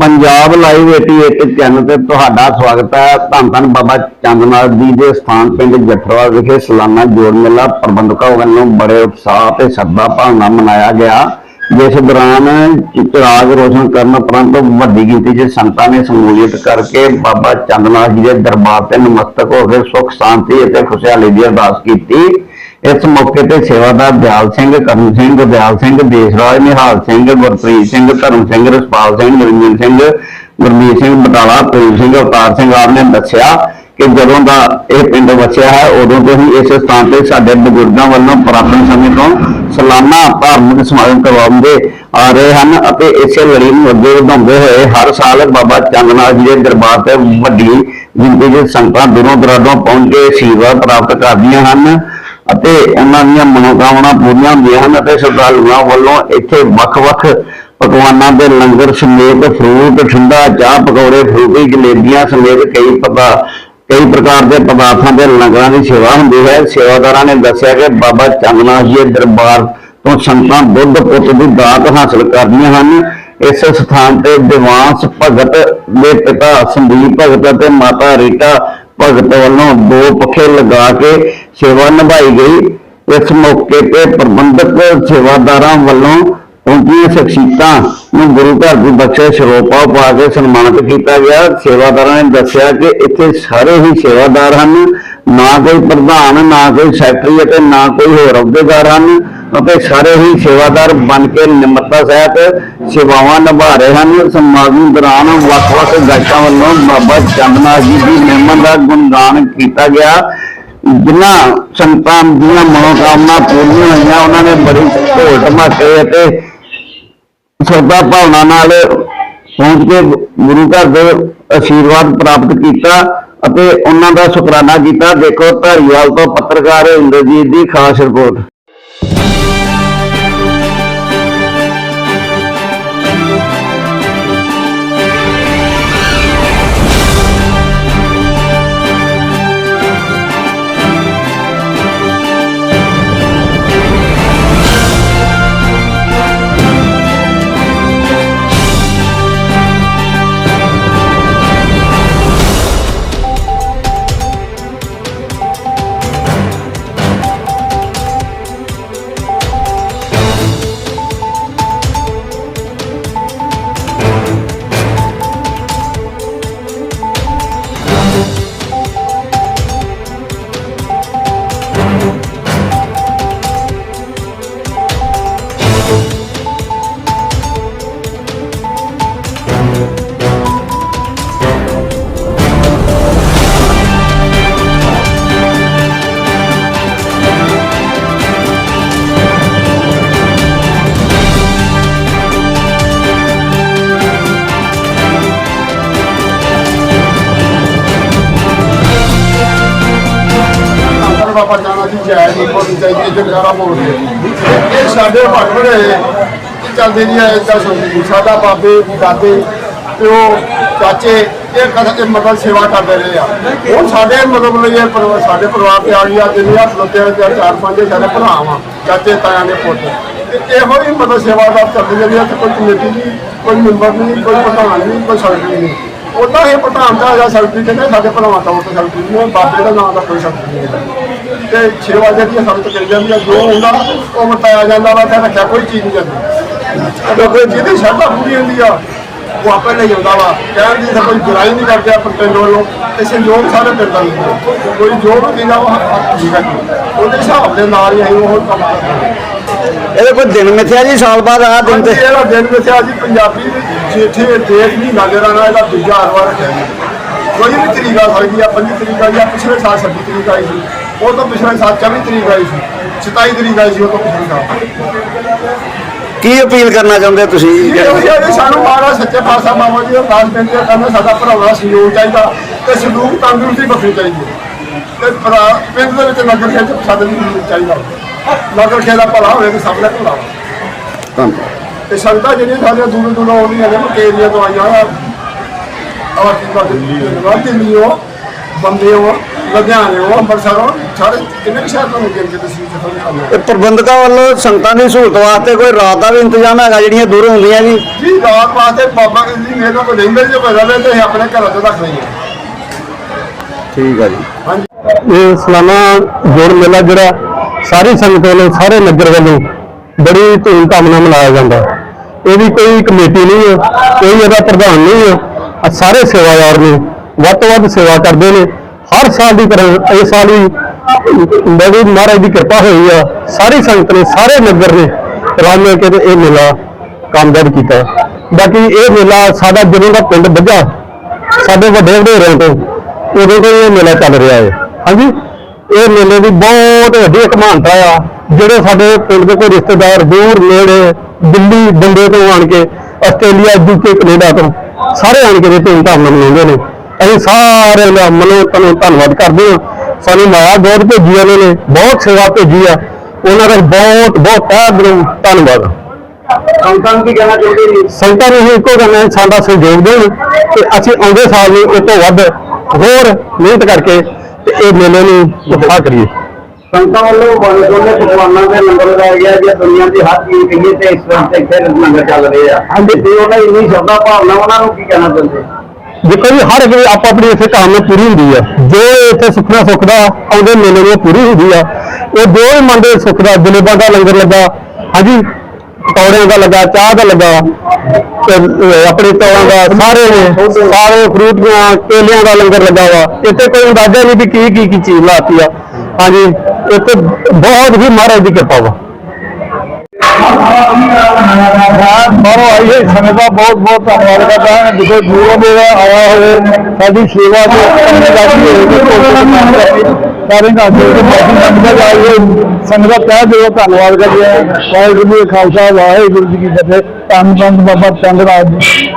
Punjab live 88 channel ਤੇ ਤੁਹਾਡਾ ਸਵਾਗਤ ਹੈ। ਧੰਨ ਧੰਨ ਬਾਬਾ ਚੰਦਨਾਥ ਜੀ ਦੇ ਸਥਾਨ ਪਿੰਡ ਜੱਟਵਾਲ ਵਿਖੇ ਸਾਲਾਨਾ ਜੋੜ ਮੇਲਾ ਪ੍ਰਬੰਧਕਾਂ ਵੱਲੋਂ ਬੜੇ ਉਤਸ਼ਾਹ ਤੇ ਸ਼ਰਧਾ ਭਾਵਨਾ ਮਨਾਇਆ ਗਿਆ। ਜਿਸ ਦੌਰਾਨ ਚਿਰਾਗ ਰੋਸ਼ਨ ਕਰਨ ਉਪਰੰਤ ਵੱਡੀ ਗਿਣਤੀ 'ਚ ਸੰਗਤਾਂ ਨੇ ਸਮੂਲੀਅਤ ਕਰਕੇ ਬਾਬਾ ਚੰਦਨਾਥ ਜੀ ਦੇ ਦਰਬਾਰ ਤੇ ਨਮਸਤਕ ਹੋ ਕੇ ਸੁਖ, ਸ਼ਾਂਤੀ ਅਤੇ ਖੁਸ਼ਹਾਲੀ ਦੀ ਅਰਦਾਸ ਕੀਤੀ। ਇਸ ਮੌਕੇ ਤੇ ਸੇਵਾਦਾਰ ਦਿਆਲ ਸਿੰਘ ਕਰਨ ਸਿੰਘ, ਦਿਆਲ ਸਿੰਘ, ਦੇਸ਼ਰਾਜ, ਨਿਹਾਲ ਸਿੰਘ, ਗੁਰਪ੍ਰੀਤ ਸਿੰਘ, ਧਰਮ ਸਿੰਘ, ਰਸਪਾਲ ਸਿੰਘ, ਨਰਿੰਦਰ ਸਿੰਘ, ਗੁਰਮੀਤ ਸਿੰਘ, ਬਟਾਲਾ, ਪ੍ਰੇਮ ਸਿੰਘ, ਅਵਤਾਰ ਸਿੰਘ ਆਪ ਨੇ ਦੱਸਿਆ ਕਿ ਜਦੋਂ ਦਾ ਇਹ ਪਿੰਡ ਵਸਿਆ ਹੈ, ਉਦੋਂ ਤੋਂ ਹੀ ਇਸ ਸਥਾਨ ਤੇ ਸਾਡੇ ਬਜ਼ੁਰਗਾਂ ਵੱਲੋਂ ਪੁਰਾਤਨ ਸਮੇਂ ਤੋਂ ਸਾਲਾਨਾ ਧਾਰਮਿਕ ਸਮਾਗਮ ਕਰਵਾਉਂਦੇ ਆ ਰਹੇ ਹਨ ਅਤੇ ਇਸੇ ਲੜੀ ਨੂੰ ਅੱਗੇ ਵਧਾਉਂਦੇ ਹੋਏ ਹਰ ਸਾਲ ਬਾਬਾ ਚੰਦਨਾਥ ਜੀ ਦੇ ਦਰਬਾਰ ਤੇ ਵੱਡੀ ਗਿਣਤੀ ਵਿੱਚ ਸੰਗਤਾਂ ਦੂਰੋਂ ਦਰਾਡੋਂ ਪਹੁੰਚ ਕੇ ਆਸ਼ੀਰਵਾਦ ਪ੍ਰਾਪਤ ਕਰਦੀਆਂ ਹਨ। ਅਤੇ ਉਹਨਾਂ ਦੀਆਂ ਮਨੋਕਾਮਨਾ ਪੂਰੀਆਂ ਹੁੰਦੀਆਂ ਹਨ ਅਤੇ ਸ਼ਰਧਾਲੂਆਂ ਵੱਲੋਂ ਇੱਥੇ ਵੱਖ-ਵੱਖ ਪਕਵਾਨਾਂ ਦੇ ਲੰਗਰ, ਸਮੇਤ ਫਰੂਟ ਠੰਡਾ ਚਾਹ, ਪਕੌੜੇ ਫਰੂਟੀ ਜਲੇਬੀਆਂ ਸਮੇਤ ਕਈ ਪਤਾ ਕਈ ਪ੍ਰਕਾਰ ਦੇ ਪਦਾਰਥਾਂ ਦੇ ਲੰਗਰਾਂ ਦੀ ਸੇਵਾ ਹੁੰਦੀ ਹੈ। ਸੇਵਾਦਾਰਾਂ ਨੇ ਦੱਸਿਆ ਕਿ ਬਾਬਾ ਚੰਦਨਾਥ ਜੀ ਦੇ ਦਰਬਾਰ ਤੋਂ ਸੰਤਾਂ ਦੁੱਧ ਪੁੱਤ ਦੀ ਦਾਤ ਹਾਸਲ ਕਰਦੀਆਂ ਹਨ। ਇਸ ਸਥਾਨ ਤੇ ਦਿਵਾਂਸ ਭਗਤ ਦੇ ਪਿਤਾ ਸੰਦੀਪ ਭਗਤ ਅਤੇ ਮਾਤਾ ਰੀਟਾ ਭਗਤ ਵੱਲੋਂ ਦੋ ਪੱਖੇ ਲਗਾ ਕੇ ਸੇਵਾ ਨਿਭਾਈ ਗਈ। ਇਸ ਮੌਕੇ ਤੇ ਪ੍ਰਬੰਧਕ ਸੇਵਾਦਾਰਾਂ ਵੱਲੋਂ ਪਹੁੰਚੀਆਂ ਸ਼ਖਸੀਅਤਾਂ ਨੂੰ ਗੁਰੂ ਘਰ ਦੀ ਬਖਸ਼ਿਸ਼ ਰੋਪਾ ਪਾ ਕੇ ਸਨਮਾਨਿਤ ਕੀਤਾ ਗਿਆ। ਸੇਵਾਦਾਰਾਂ ਨੇ ਦੱਸਿਆ ਕਿ ਇੱਥੇ ਸਾਰੇ ਹੀ ਸੇਵਾਦਾਰ ਹਨ, ਨਾ ਕੋਈ ਪ੍ਰਧਾਨ, ਨਾ ਕੋਈ ਸੈਕਟਰੀ ਅਤੇ ਨਾ ਕੋਈ ਹੋਰ ਅਹੁਦੇਦਾਰ ਹਨ ਅਤੇ ਸਾਰੇ ਹੀ ਸੇਵਾਦਾਰ ਬਣ ਕੇ ਨਿਮਰਤਾ ਸਹਿਤ ਸੇਵਾਵਾਂ ਨਿਭਾ ਰਹੇ ਹਨ। ਸਮਾਗਮ ਦੌਰਾਨ ਵੱਖ-ਵੱਖ ਗਾਇਕਾਂ ਵੱਲੋਂ ਬਾਬਾ ਚੰਦਨਾਥ ਜੀ ਦੀ ਮਹਿਮਾ ਦਾ ਗੁਣਗਾਨ ਕੀਤਾ ਗਿਆ। ਜਿਨ੍ਹਾਂ ਸੰਤਾਂ ਦੀਆਂ ਮਨੋਕਾਮਨਾ ਪੂਰੀਆਂ ਹੋਈਆਂ, ਉਹਨਾਂ ਨੇ ਬੜੀ ਢੋਲ ਧਮਾਕੇ ਅਤੇ ਸ਼ਰਧਾ ਭਾਵਨਾ ਨਾਲ ਪਹੁੰਚ ਕੇ ਗੁਰੂ ਘਰ ਦੇ ਆਸ਼ੀਰਵਾਦ ਪ੍ਰਾਪਤ ਕੀਤਾ ਅਤੇ ਉਹਨਾਂ ਦਾ ਸ਼ੁਕਰਾਨਾ ਕੀਤਾ। ਦੇਖੋ, ਧਾਰੀਵਾਲ ਤੋਂ ਪੱਤਰਕਾਰ ਇੰਦਰਜੀਤ ਦੀ ਖਾਸ ਰਿਪੋਰਟ। ਬਾਬਾ ਜਾਨਾ ਜੀ ਜੈ ਜੀ ਬੋਲਣੀ ਚਾਹੀਦੀ ਹੈ ਜਗਾਰਾ ਬੋਲਦੇ ਇਹ ਸਾਡੇ ਭਗਵੜੇ ਇਹ ਚੱਲਦੇ ਨਹੀਂ ਆਏ ਇਦਾਂ ਸੁਣਦੇ ਸਾਡਾ ਬਾਬੇ, ਦਾਦੇ, ਪਿਓ, ਚਾਚੇ, ਇਹ ਕਦੇ ਮਤਲਬ ਸੇਵਾ ਕਰਦੇ ਰਹੇ ਆ। ਉਹ ਸਾਡੇ ਮਤਲਬ ਲਈ ਇਹ ਸਾਡੇ ਪਰਿਵਾਰ ਤੇ ਆ ਗਿਆ ਦੁਨੀਆ ਫਲੋਤੇ ਤੇ ਚਾਰ ਪੰਜ ਸਾਡੇ ਭਰਾ ਵਾ, ਚਾਚੇ, ਤਾਇਆ ਦੇ ਪੁੱਤ। ਤੇ ਇਹੋ ਹੀ ਮਤਲਬ ਸੇਵਾਦਾਰ ਚੱਲਦੀ ਜਾਂਦੀ ਹੈ ਕੋਈ ਕਮੇਟੀ ਨਹੀਂ, ਕੋਈ ਮੈਂਬਰ ਨਹੀਂ, ਕੋਈ ਪ੍ਰਧਾਨ ਨਹੀਂ, ਕੋਈ ਸੈਕਟਰੀ ਨਹੀਂ। ਉਦਾਂ ਹੀ ਪ੍ਰਧਾਨ ਦਾ ਜਾਂ ਸੈਕਟਰੀ ਕਹਿੰਦੇ, ਸਾਡੇ ਭਰਾਵਾਂ ਦਾ ਉਹ ਸੈਕਟਰੀ ਨਹੀਂ, ਬਾਬੇ ਦਾ ਨਾਮ ਦਾ ਕੋਈ ਸੈਕਟਰੀ ਨਹੀਂ। ਤੇ ਸੇਵਾ ਜਿਹੜੀ ਆ ਸਾਨੂੰ ਕਰੀ ਜਾਂਦੀ ਆ ਜੋ ਹੁੰਦਾ ਉਹ ਬਤਾਇਆ ਜਾਂਦਾ ਵਾ ਤੇ ਰੱਖਿਆ ਕੋਈ ਚੀਜ਼ ਨਹੀਂ ਜਾਂਦੀ। ਕਿਉਂਕਿ ਜਿਹਦੀ ਸ਼ਰਧਾ ਪੂਰੀ ਹੁੰਦੀ ਆ ਉਹ ਆਪੇ ਲਈ ਹੁੰਦਾ ਵਾ। ਕਹਿਣ ਦੀ ਤਾਂ ਕੋਈ ਬੁਰਾਈ ਨਹੀਂ ਕਰਦੇ ਆਪਾਂ ਪਿੰਡ ਵੱਲੋਂ ਤੇ ਸੰਯੋਗ ਸਾਰੇ ਪਿੰਡ ਦਾ ਕੋਈ ਜੋ ਵੀ ਦਿੰਦਾ ਉਹ ਹੱਕ ਠੀਕ ਹੈ ਉਹਦੇ ਹਿਸਾਬ ਦੇ ਨਾਲ ਹੀ ਅਸੀਂ ਉਹ ਕੰਮ ਕਰਦੇ ਇਹਦੇ ਕੋਈ ਦਿਨ ਮਿਥਿਆ ਜੀ ਸਾਲ ਬਾਅਦ ਆ ਦਿਨ ਤੇ ਤੇ ਇਹਦਾ ਦਿਨ ਦੱਸਿਆ ਜੀ ਪੰਜਾਬੀ ਜੇਠੇ ਦੇਖ ਨਹੀਂ ਨਜ਼ਰ ਆਣਾ ਇਹਦਾ ਦੂਜਾ ਹਰਵਾ ਰੱਖਿਆ ਜੀ। ਕੋਈ ਵੀ ਤਰੀਕ ਸਕਦੀ ਆ ਪੰਜੀ ਤਰੀਕ ਆ ਜਾਂ ਪਿਛਲੇ ਸਾਲ 26 ਤਰੀਕ ਆਈ ਸੀ। ਉਹ ਤੋਂ ਪਿਛਲੇ ਸਾਲ 24 ਤਰੀਕ ਆਈ ਸੀ। 27 ਤਰੀਕ ਆਈ ਸੀ ਉਹ ਤੋਂ ਪਿਛਲੇ ਸਾਲ। ਕੀ ਅਪੀਲ ਕਰਨਾ ਚਾਹੁੰਦੇ ਤੁਸੀਂ? ਸਾਨੂੰ ਮਹਾਰਾਜ ਸੱਚੇ ਪਾਤਸ਼ਾਹ ਬਾਬਾ ਜੀ ਦਾ ਦਾਸ ਬੇਨਤੀ ਕਰਨਾ ਸਾਡਾ ਭਰਾਵਾ ਸਹਿਯੋਗ ਚਾਹੀਦਾ ਤੇ ਸਲੂਕ ਤੰਦਰੁਸਤੀ ਬਖਸ਼ਣੀ ਚਾਹੀਦੀ। ਤੇ ਭਰਾ ਪਿੰਡ ਦੇ ਵਿੱਚ ਨਗਰ ਖੇਡ ਸਾਡੇ ਨੂੰ ਚਾਹੀਦਾ। ਨਗਰ ਖੇਡ ਦਾ ਭਲਾ ਹੋਵੇ ਤੇ ਸਭ ਦਾ ਭਲਾ ਹੋਵੇ। ਧੰਨਵਾਦ। ਤੇ ਸੰਗਤਾਂ ਜਿਹੜੀਆਂ ਸਾਡੀਆਂ ਦੂਰੋਂ ਦੂਰੋਂ ਆਉਂਦੀਆਂ ਨੇ ਮਕੇਰੀਆਂ ਤੋਂ ਆਈਆਂ ਆ। ਆਵਾ ਕੀ ਕਰਦੇ ਦਿੱਲੀ ਹੋ ਬੰਦੇ ਹੋ ਲੁਧਿਆਣਿਓਂ ਅੰਮ੍ਰਿਤਸਰੋਂ ਸਾਰੇ ਕਿੰਨੇ ਕੁ ਸ਼ਹਿਰ ਤੋਂ ਮਿਲ ਕੇ ਤੁਸੀਂ ਜਥਾ ਨਿਕਾਲਿਆ ਇਹ ਪ੍ਰਬੰਧਕਾਂ ਵੱਲੋਂ ਸੰਗਤਾਂ ਦੀ ਸਹੂਲਤ ਵਾਸਤੇ ਕੋਈ ਰਾਤ ਦਾ ਵੀ ਇੰਤਜ਼ਾਮ ਹੈਗਾ ਜਿਹੜੀਆਂ ਦੂਰੋਂ ਹੁੰਦੀਆਂ ਜੀ? ਜੀ ਰਾਤ ਵਾਸਤੇ ਬਾਬਾ ਜੀ ਮੇਰੇ ਕੋਲ ਰਹਿੰਦੇ ਜੇ ਕੋਈ ਰਵੇ ਤੇ ਅਸੀਂ ਆਪਣੇ ਘਰਾਂ 'ਚ ਰੱਖ ਲਈਏ ਠੀਕ ਆ ਜੀ। ਹਾਂਜੀ। ਇਹ ਸਾਲਾਨਾ ਜੋੜ ਮੇਲਾ ਜਿਹੜਾ ਸਾਰੀ ਸੰਗਤ ਵੱਲੋਂ ਸਾਰੇ ਨਗਰ ਵੱਲੋਂ ਬੜੀ ਧੂਮਧਾਮ ਨਾਲ ਮਨਾਇਆ ਜਾਂਦਾ ਹੈ। ਇਹਦੀ ਕੋਈ ਕਮੇਟੀ ਨਹੀਂ ਹੈ ਕੋਈ ਇਹਦਾ ਪ੍ਰਧਾਨ ਨਹੀਂ ਹੈ। ਸਾਰੇ ਸੇਵਾਦਾਰ ਨੇ ਵੱਧ ਤੋਂ ਵੱਧ ਸੇਵਾ ਕਰਦੇ ਨੇ। ਹਰ ਸਾਲ ਦੀ ਤਰ੍ਹਾਂ ਇਸ ਸਾਲ ਵੀ ਬੜੀ ਮਹਾਰਾਜ ਦੀ ਕਿਰਪਾ ਹੋਈ ਆ। ਸਾਰੀ ਸੰਗਤ ਨੇ, ਸਾਰੇ ਨਗਰ ਨੇ ਰਲ ਮਿਲ ਕੇ ਤੇ ਇਹ ਮੇਲਾ ਕਾਮਯਾਬ ਕੀਤਾ। ਬਾਕੀ ਇਹ ਮੇਲਾ ਸਾਡਾ ਜਦੋਂ ਦਾ ਪਿੰਡ ਬੱਝਾ, ਸਾਡੇ ਵੱਡੇ ਵਡੇਰਿਆਂ ਤੋਂ ਉਦੋਂ ਤੋਂ ਇਹ ਮੇਲਾ ਚੱਲ ਰਿਹਾ ਹੈ। ਹਾਂਜੀ? ਇਹ ਮੇਲੇ ਦੀ ਬਹੁਤ ਵੱਡੀ ਇੱਕ ਮਹਾਨਤਾ ਆ, ਜਿਹੜੇ ਸਾਡੇ ਪਿੰਡ ਦੇ ਕੋਈ ਰਿਸ਼ਤੇਦਾਰ ਦੂਰ, ਨੇੜੇ, ਦਿੱਲੀ ਬੰਦੇ ਤੋਂ ਆਣ ਕੇ, ਆਸਟ੍ਰੇਲੀਆ, ਯੂਕੇ, ਕੈਨੇਡਾ ਤੋਂ ਸਾਰੇ ਆਣ ਕੇ ਇਹ ਧੂਮਧਾਮ ਨਾਲ ਮਨਾਉਂਦੇ ਨੇ। ਅਸੀਂ ਸਾਰਿਆਂ ਦਾ ਮਨੋਂ ਤਨੋਂ ਧੰਨਵਾਦ ਕਰਦੇ ਹਾਂ। ਸਾਨੂੰ ਮਾਇਆ ਬਹੁਤ ਭੇਜੀ ਉਹਨਾਂ ਨੇ ਬਹੁਤ ਸੇਵਾ ਭੇਜੀ ਆ। ਉਹਨਾਂ ਦਾ ਬਹੁਤ ਬਹੁਤ ਤਹਿ ਦਿਲੋਂ ਧੰਨਵਾਦ। ਸੰਗਤਾਂ ਨੂੰ ਕੀ ਕਹਿਣਾ ਚਾਹੁੰਦੇ ਜੀ? ਨੂੰ ਇਹ ਇੱਕੋ ਗੱਲ ਹੈ ਸਾਡਾ ਸਹਿਯੋਗ ਦੇਣ। ਤੇ ਅਸੀਂ ਆਉਂਦੇ ਸਾਲ ਨੂੰ ਇਹ ਤੋਂ ਵੱਧ ਹੋਰ ਮਿਹਨਤ ਕਰਕੇ ਤੇ ਇਹ ਮੇਲੇ ਨੂੰ ਉਤਸ਼ਾਹ ਕਰੀਏ। ਸੰਗਤਾਂ ਵੱਲੋਂ ਬਣੇ ਦੋਨੇ ਪਕਵਾਨਾਂ ਦੇ ਲੰਗਰ ਲਗਾਇਆ ਗਿਆ ਜੇ ਦੁਨੀਆ ਦੀ ਹਰ ਚੀਜ਼ ਕਹੀਏ ਤੇ ਇਸ ਵਕਤ ਇੱਥੇ ਲੰਗਰ ਚੱਲ ਰਹੇ ਆ। ਹਾਂਜੀ। ਤੇ ਉਹਨਾਂ ਇੰਨੀ ਸ਼ਰਧਾ ਭਾਵਨਾ ਉਹਨਾਂ ਨੂੰ ਕੀ ਕਹਿਣਾ ਚਾਹੁੰਦੇ? ਦੇਖੋ ਜੀ, ਹਰ ਕੋਈ ਆਪ ਆਪਣੀ ਇੱਥੇ ਕਾਮਨਾ ਪੂਰੀ ਹੁੰਦੀ ਆ। ਜੋ ਇੱਥੇ ਸੁਖਨਾ ਸੁੱਖ ਦਾ ਆਉਂਦੇ ਮੇਲੇ ਨੂੰ ਪੂਰੀ ਹੁੰਦੀ ਆ। ਉਹ ਜੋ ਵੀ ਮਨ ਦੇ ਸੁੱਖ ਦਾ, ਜਲੇਬਾਂ ਦਾ ਲੰਗਰ ਲੱਗਾ, ਹਾਂਜੀ, ਪਕੌੜਿਆਂ ਦਾ ਲੱਗਾ, ਚਾਹ ਦਾ ਲੱਗਾ ਆਪਣੇ ਤੌਰਾਂ ਦਾ, ਸਾਰੇ ਨੇ, ਸਾਰੇ ਫਰੂਟ ਦੀਆਂ, ਕੇਲਿਆਂ ਦਾ ਲੰਗਰ ਲੱਗਾ ਵਾ। ਇੱਥੇ ਕੋਈ ਅੰਦਾਜ਼ਾ ਨਹੀਂ ਵੀ ਕੀ ਕੀ ਕੀ ਚੀਜ਼ ਲਾਤੀ ਆ। ਹਾਂਜੀ, ਇੱਥੇ ਬਹੁਤ ਹੀ ਮਹਾਰਾਜ ਦੀ ਕਿਰਪਾ ਵਾ। ਬਾਹਰੋਂ ਆਈ ਹੈ ਸੰਗਤ ਦਾ ਬਹੁਤ ਬਹੁਤ ਧੰਨਵਾਦ ਕਰਦਾ ਹਾਂ। ਜਿੱਥੇ ਦੂਰੋਂ ਦੇ ਆਇਆ ਹੋਵੇ, ਸਾਡੀ ਸੇਵਾ ਦੇ ਅੰਦਰ ਲੱਗੀ ਸਾਰੇ ਨਾਲ ਦੇ ਬਾਕੀ ਸੰਗਤ ਦਾ ਆਈ ਹੋਈ ਸੰਗਤ ਦਾ ਤਹਿ ਦਿਲੋਂ ਧੰਨਵਾਦ ਕਰਦੇ ਹਾਂ। ਵਾਹਿਗੁਰੂ ਜੀ ਖਾਲਸਾ, ਵਾਹਿਗੁਰੂ ਜੀ ਕੀ ਫਤਿਹ। ਧੰਨ ਧੰਨ ਬਾਬਾ ਚੰਦ ਰਾਜ ਜੀ।